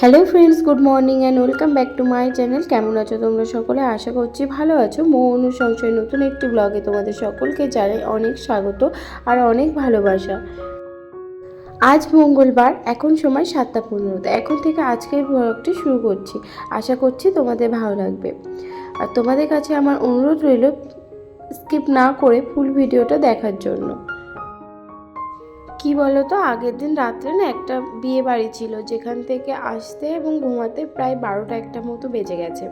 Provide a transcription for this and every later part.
Hello friends, good morning and welcome back to my channel কেমন আছো তোমরা সকলে? আশা করছি ভালো আছো। মৌনু সংশয় নতুন একটি ব্লগে তোমাদের সকলকে জানাই অনেক স্বাগত আর অনেক ভালোবাসা। আজ মঙ্গলবার, এখন সময় সাতটা পনেরোতে এখন থেকে আজকের ব্লগটি শুরু করছি। আশা করছি তোমাদের ভালো লাগবে। আর তোমাদের কাছে আমার অনুরোধ রইল স্কিপ না করে ফুল ভিডিওটা দেখার জন্য। কি বলো তো আগের দিন রাত্রে না একটা বিয়ে বাড়ি ছিল যেখান থেকে আসতে এবং ঘুমাতে প্রায় বারোটা একটা মতো বেজে গেছে।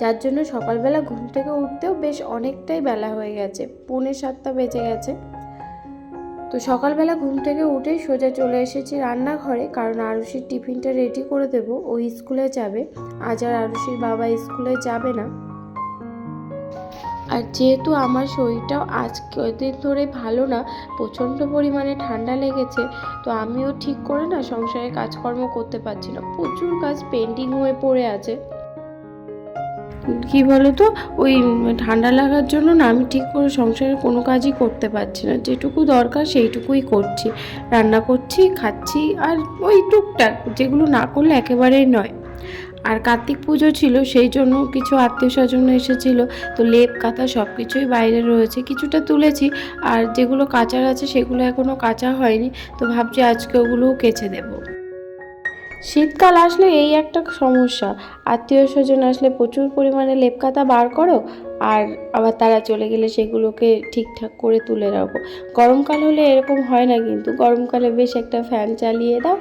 যার জন্য সকালবেলা ঘুম থেকে উঠতেও বেশ অনেকটাই বেলা হয়ে গেছে, পৌনে সাতটা বেজে গেছে। তো সকালবেলা ঘুম থেকে উঠেই সোজা চলে এসেছি রান্নাঘরে, কারণ আরুষির টিফিনটা রেডি করে দেবো, ও স্কুলে যাবে। আজ আর আরুষির বাবা স্কুলে যাবে না। আর যেহেতু আমার শরীরটাও আজ কদিন ধরে ভালো না, প্রচণ্ড পরিমাণে ঠান্ডা লেগেছে, তো আমিও ঠিক করে না সংসারে কাজকর্ম করতে পারছি না। প্রচুর কাজ পেন্ডিং হয়ে পড়ে আছে। কি বলো তো ওই ঠান্ডা লাগার জন্য না আমি ঠিক করে সংসারে কোনো কাজই করতে পারছি না। যেটুকু দরকার সেইটুকুই করছি। রান্না করছি, খাচ্ছি আর ওই টুকটাক, যেগুলো না করলে একেবারেই নয়। আর কার্তিক পুজো ছিল, সেই জন্য কিছু আত্মীয় স্বজন এসেছিল। তো লেপ, কাঁথা সব কিছুই বাইরে রয়েছে। কিছুটা তুলেছি, আর যেগুলো কাচার আছে সেগুলো এখনও কাঁচা হয়নি। তো ভাবছি আজকে ওগুলোও কেচে দেবো। শীতকাল আসলে এই একটা সমস্যা। আত্মীয় স্বজন আসলে প্রচুর পরিমাণে লেপ, কাঁথা বার করো, আর আবার তারা চলে গেলে সেগুলোকে ঠিকঠাক করে তুলে রাখো। গরমকাল হলে এরকম হয় না কিন্তু, গরমকালে বেশ একটা ফ্যান চালিয়ে দাও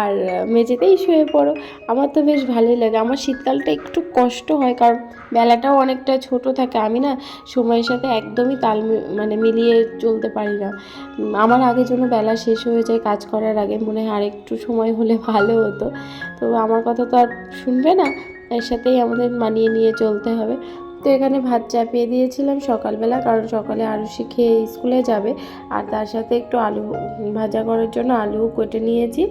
আর মেঝেতেই শুয়ে পড়ো। আমার তো বেশ ভালোই লাগে। আমার শীতকালটা একটু কষ্ট হয়, কারণ বেলাটাও অনেকটা ছোট থাকে। আমি না সময়ের সাথে একদমই তাল মানে মিলিয়ে চলতে পারি না। আমার আগে জন্য বেলা শেষ হয়ে যায় কাজ করার আগে, মনে হয় আরেকটু সময় হলে ভালো হতো। তো আমার কথা তো আর শুনবে না। এর সাথেই আমাদের মানিয়ে নিয়ে চলতে হবে। তো এখানে ভাত চাপিয়ে দিয়েছিলাম সকালবেলা, কারণ সকালে আলু খেয়ে স্কুলে যাবে। আর তার সাথে একটু আলু ভাজা করার জন্য আলুও কেটে নিয়েছি।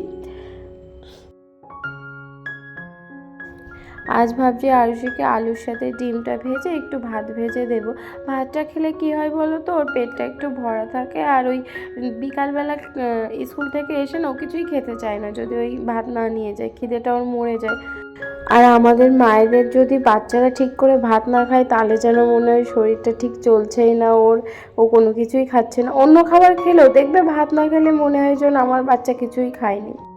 আজ ভাবছি আরুষিকে আলুর সাথে ডিমটা ভেজে একটু ভাত ভেজে দেব। ভাতটা খেলে কি হয় বলো তো? ওর পেটটা একটু ভরা থাকে আর ওই বিকালবেলা স্কুল থেকে এসে না ও কিছুই খেতে চায় না। যদি ওই ভাত না নিয়ে যায়, খিদেটা ওর মরে যায়। আর আমাদের মায়েদের যদি বাচ্চারা ঠিক করে ভাত না খায়, তাহলে যেন মনে হয় শরীরটা ঠিক চলছেই না ওর। ও কোনো কিছুই খাচ্ছে না। অন্য খাবার খেলেও দেখবে ভাত না খেলে মনে হয় যেন আমার বাচ্চা কিছুই খায়নি।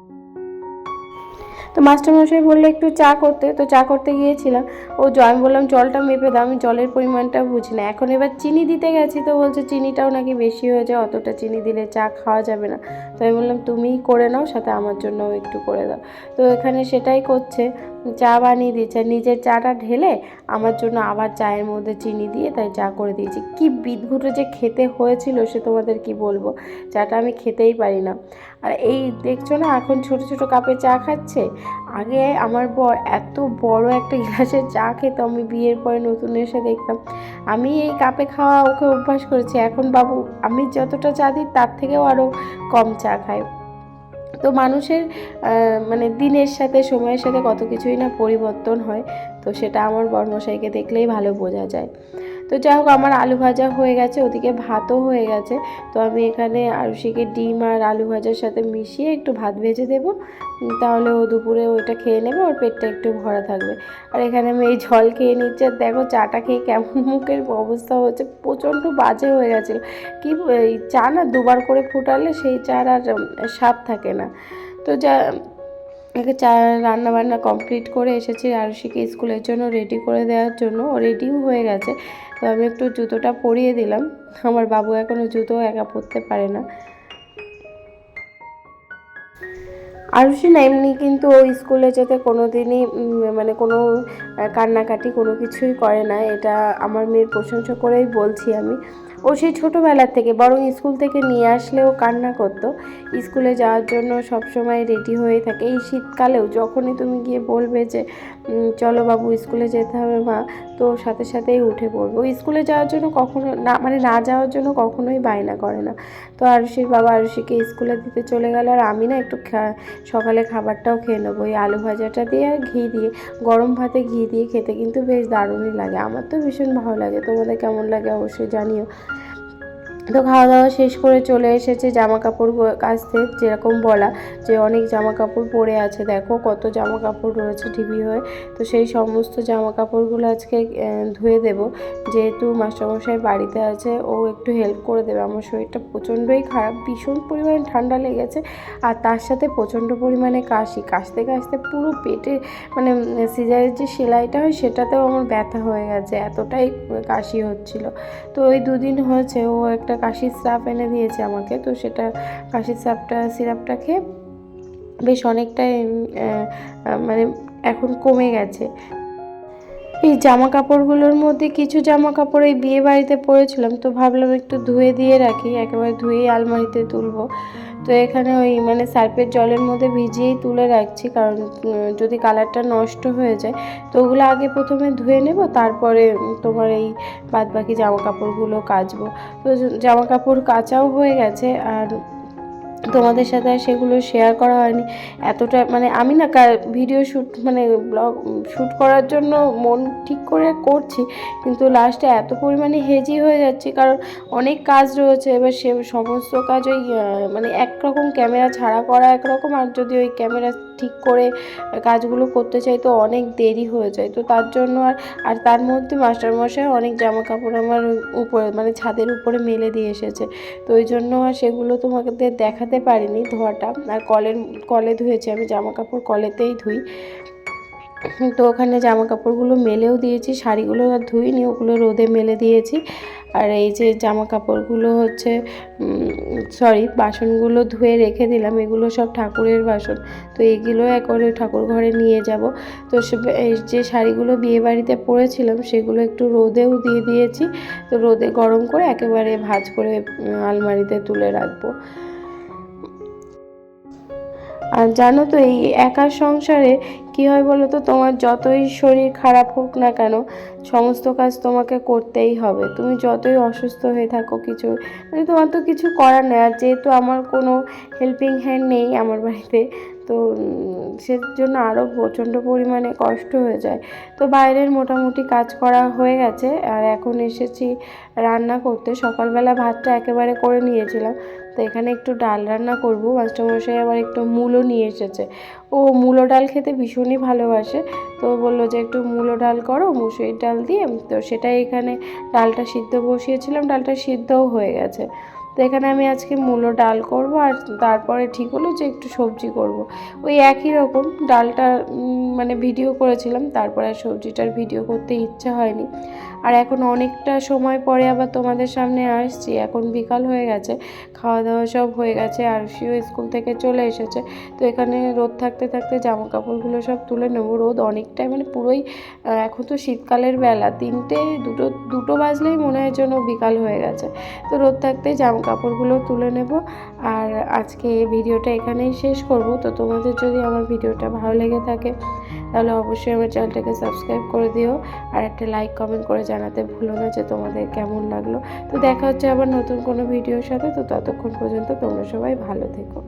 তো মাস্টারমশাই বললে একটু চা করতে, তো চা করতে গিয়েছিলাম। ও আমি বললাম, জলটা মেপে দাও। আমি জলের পরিমাণটা বুঝি না। এখন এবার চিনি দিতে গেছি তো বলছে, চিনিটাও নাকি বেশি হয়ে যায়, অতটা চিনি দিলে চা খাওয়া যাবে না। তো আমি বললাম, তুমিই করে নাও, সাথে আমার জন্যও একটু করে দাও। তো এখানে সেটাই করছে। চা বানিয়ে দিয়েছে। নিজের চাটা ঢেলে আমার জন্য আবার চায়ের মধ্যে চিনি দিয়ে তাই চা করে দিয়েছি। কি বিদঘুটে যে খেতে হয়েছিল সে তোমাদের কি বলব? চাটা আমি খেতেই পারি না। আর এই দেখছ না, এখন ছোট ছোট কাপে চা খাচ্ছে। আগে আমার বর এত বড় একটা গ্লাসে চা খেত, আমি বিয়ের পরে নতুন এসে দেখতাম। আমি এই কাপে খাওয়া ওকে অভ্যাস করেছি। এখন বাবু, আমি যতটা চা দিই তার থেকেও আরও কম চা খাই। তো মানুষের মানে দিনের সাথে, সময়ের সাথে কত কিছুই না পরিবর্তন হয়। তো সেটা আমার বর্মশাইকে দেখলেই ভালো বোঝা যায়। তো যাই হোক, আমার আলু ভাজা হয়ে গেছে, ওদিকে ভাতও হয়ে গেছে। তো আমি এখানে আরুষিকে ডিম আর আলু ভাজার সাথে মিশিয়ে একটু ভাত ভেজে দেবো। তাহলে ও দুপুরে ওইটা খেয়ে নেবে, ওর পেটটা একটু ভরা থাকবে। আর এখানে আমি এই জল খেয়ে নিচ্ছি, আর দেখো চাটা খেয়ে কেমন মুখের অবস্থা হচ্ছে, প্রচণ্ড বাজে হয়ে গেছিল। কি চা না দুবার করে ফুটালে সেই চার আর স্বাদ থাকে না। তো যা একে চা রান্না বান্না কমপ্লিট করে এসেছি আরুষিকে স্কুলের জন্য রেডি করে দেওয়ার জন্য। রেডিও হয়ে গেছে। তো আমি একটু জুতোটা পরিয়ে দিলাম। আমার বাবু এখনও জুতো একা পরতে পারে না। আরুষি না এমনি কিন্তু ও স্কুলে যেতে কোনো দিনই মানে কোনো কান্নাকাটি কোনো কিছুই করে না। এটা আমার মেয়ের প্রশংসা করেই বলছি আমি। ও সেই ছোটোবেলার থেকে, বরং স্কুল থেকে নিয়ে আসলেও কান্না করতো। স্কুলে যাওয়ার জন্য সবসময় রেডি হয়ে থাকে। এই শীতকালেও যখনই তুমি গিয়ে বলবে যে চলো বাবু, স্কুলে যেতে হবে মা, তো সাথে সাথেই উঠে পড়বে। স্কুলে যাওয়ার জন্য কখনো না মানে না যাওয়ার জন্য কখনোই বায়না করে না। তো আরুষির বাবা আরুষিকে স্কুলে দিতে চলে গেল আর আমি না একটু সকালে খাবারটাও খেয়ে নেব। ওই আলু ভাজাটা দিয়ে আর ঘি দিয়ে, গরম ভাতে ঘি দিয়ে খেতে কিন্তু বেশ দারুণই লাগে। আমার তো ভীষণ ভালো লাগে। তোমাদের কেমন লাগে অবশ্যই জানিও। তো খাওয়া দাওয়া শেষ করে চলে এসেছে জামা কাপড় কাচতে, যেরকম বলা যে অনেক জামা কাপড় পরে আছে। দেখো কত জামা কাপড় রয়েছে ঢিবি হয়ে। তো সেই সমস্ত জামা কাপড়গুলো আজকে ধুয়ে দেব। যেহেতু মাস্টারমশাই বাড়িতে আছে, ও একটু হেল্প করে দেবে। আমার শরীরটা প্রচণ্ডই খারাপ, ভীষণ পরিমাণে ঠান্ডা লেগেছে। আর তার সাথে প্রচণ্ড পরিমাণে কাশি। কাশতে কাশতে পুরো পেটে মানে সিজারের যে সেলাইটা হয়, সেটাতেও আমার ব্যথা হয়ে গেছে। এতটাই কাশি হচ্ছিল। তো ওই দুদিন হয়েছে, ও একটা কাশির সাপ এনে দিয়েছে আমাকে। তো সেটা কাশির সাপটা সিরাপটা খেয়ে বেশ অনেকটাই মানে এখন কমে গেছে। এই জামা কাপড়গুলোর মধ্যে কিছু জামা কাপড় এই বিয়ে বাড়িতে পরেছিলাম, তো ভাবলাম একটু ধুয়ে দিয়ে রাখি, একেবারে ধুয়েই আলমারিতে তুলবো। তো এখানে ওই মানে সার্ফের জলের মধ্যে ভিজিয়েই তুলে রাখছি, কারণ যদি কালারটা নষ্ট হয়ে যায়, তো ওগুলো আগে প্রথমে ধুয়ে নেব, তারপরে তোমার এই বাদ বাকি জামা কাপড়গুলো কাচবো। তো জামা কাপড় কাচাও হয়ে গেছে, আর তোমাদের সাথে আর সেগুলো শেয়ার করা হয়নি। এতটা মানে আমি না ভিডিও শ্যুট মানে ব্লগ শ্যুট করার জন্য মন ঠিক করে করছি, কিন্তু লাস্টে এত পরিমাণে হেজি হয়ে যাচ্ছে, কারণ অনেক কাজ রয়েছে। এবার সে সমস্ত কাজ ওই মানে একরকম ক্যামেরা ছাড়া করা একরকম, আর যদি ওই ক্যামেরা ঠিক করে কাজগুলো করতে চাই তো অনেক দেরি হয়ে যায়। তো তার জন্য আর আর তার মধ্যে মাস্টারমশাই অনেক জামা কাপড় আমার উপরে মানে ছাদের উপরে মেলে দিয়ে এসেছে। তো ওই জন্য আর সেগুলো তোমাকে দেখাতে পারিনি ধোয়াটা। আর কলের, কলে ধুয়েছি আমি জামা কাপড় কলেতেই ধুই। তো ওখানে জামা কাপড়গুলো মেলেও দিয়েছি, শাড়িগুলো আর ধুইনি, ওগুলো রোদে মেলে দিয়েছি। আর এই যে জামা কাপড়গুলো হচ্ছে সরি বাসনগুলো ধুয়ে রেখে দিলাম, এগুলো সব ঠাকুরের বাসন। তো এগুলো একবারে ঠাকুর ঘরে নিয়ে যাব। তো যে শাড়িগুলো বিয়ে বাড়িতে পরেছিলাম, সেগুলো একটু রোদেও দিয়ে দিয়েছি। তো রোদে গরম করে একেবারে ভাজ করে আলমারিতে তুলে রাখব। আর জানো তো, এই একা সংসারে কি হয় বলো তো? তোমার যতই শরীর খারাপ হোক না কেন, সমস্ত কাজ তোমাকে করতেই হবে। তুমি যতই অসুস্থ হয়ে থাকো কিছু মানে তোমার তো কিছু করার নেই। আর যেহেতু আমার কোনো হেল্পিং হ্যান্ড নেই আমার বাড়িতে তো সেজন্য আরও প্রচণ্ড পরিমাণে কষ্ট হয়ে যায়। তো বাইরের মোটামুটি কাজ করা হয়ে গেছে, আর এখন এসেছি রান্না করতে। সকালবেলা ভাতটা একেবারে করে নিয়েছিলাম, তো এখানে একটু ডাল রান্না করব। মাস্টারমশাই আবার একটু মূলো নিয়ে এসেছে। ও মূলো ডাল খেতে ভীষণই ভালোবাসে, তো বলল যে একটু মূলো ডাল করো, মুসুরির ডাল দিয়ে। তো সেটাই এখানে ডালটা সিদ্ধ বসিয়েছিলাম, ডালটা সিদ্ধও হয়ে গেছে। তো এখানে আমি আজকে মূলো ডাল করব আর তারপরে ঠিক হলো যে একটু সবজি করব। ওই একই রকম ডালটা মানে ভিডিও করেছিলাম, তারপরে আর সবজিটার ভিডিও করতে ইচ্ছা হয়নি। আর এখন অনেকটা সময় পরে আবার তোমাদের সামনে আসছি। এখন বিকাল হয়ে গেছে খাওয়া দাওয়া সব হয়ে গেছে আর শিও স্কুল থেকে চলে এসেছে। তো এখানে রোদ থাকতে থাকতে জামা কাপড়গুলো সব তুলে নেব। রোদ অনেকটাই মানে পুরোই এখন তো শীতকালের বেলা। তিনটে, দুটো দুটো বাজলেই মনে হয় যেন বিকাল হয়ে গেছে। তো রোদ থাকতে জামা কাপড়গুলো তুলে নেব। আর আজকে এই ভিডিওটা এখানেই শেষ করব। তো তোমাদের যদি আমার ভিডিওটা ভালো লেগে থাকে তাহলে অবশ্যই আমার চ্যানেলটাকে সাবস্ক্রাইব করে দিও আর একটা লাইক, কমেন্ট করে জানাতে ভুলো না যে তোমাদের কেমন লাগল। তো দেখা হচ্ছে আবার নতুন কোনো ভিডিওর সাথে। তো ততক্ষণ পর্যন্ত তোমরা সবাই ভালো থেকো।